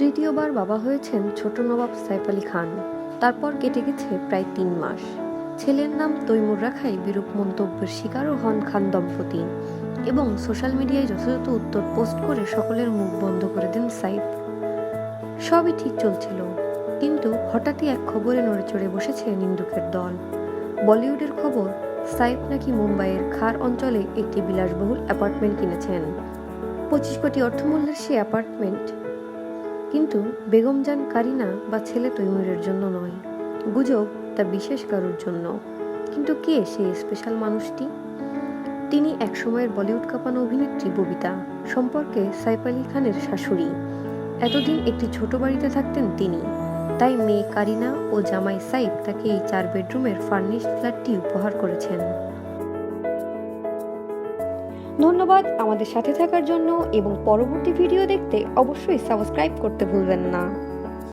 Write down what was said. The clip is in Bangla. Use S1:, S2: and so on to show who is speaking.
S1: তৃতীয়বার বাবা হয়েছেন ছোট নবাব সাইফ আলী খান। তারপর কেটে গেছে প্রায় তিন মাস। ছেলের নাম তৈমুর রাখায় বিরূপ মন্তব্যের শিকারও হন খান দম্পতি এবং সোশ্যাল মিডিয়ায় যথাযথ উত্তর পোস্ট করে সকলের মুখ বন্ধ করে দেন সাইফ। সবই ঠিক চলছিল, কিন্তু হঠাৎই এক খবরে নড়ে চড়ে বসেছে নিন্দুকের দল। বলিউডের খবর, সাইফ নাকি মুম্বাইয়ের খার অঞ্চলে একটি বিলাসবহুল অ্যাপার্টমেন্ট কিনেছেন। পঁচিশ কোটি অর্থমূল্যের সেই অ্যাপার্টমেন্ট কিন্তু বেগম জান কারিনা বা ছেলে তৈমুরের জন্য নয়। গুজব তা বিশেষ কারোর জন্য। কিন্তু কে সেই স্পেশাল মানুষটি? তিনি একসময়ের বলিউড কাঁপানো অভিনেত্রী ববিতা, সম্পর্কে সাইফ আলী খানের শাশুড়ি। এতদিন একটি ছোট বাড়িতে থাকতেন তিনি। তাই মেয়ে কারিনা ও জামাই সাইফ তাকে এই চার বেডরুমের ফার্নিশড ফ্ল্যাটটি উপহার করেছেন। ধন্যবাদ আমাদের সাথে থাকার জন্য এবং পরবর্তী ভিডিও দেখতে অবশ্যই সাবস্ক্রাইব করতে ভুলবেন না।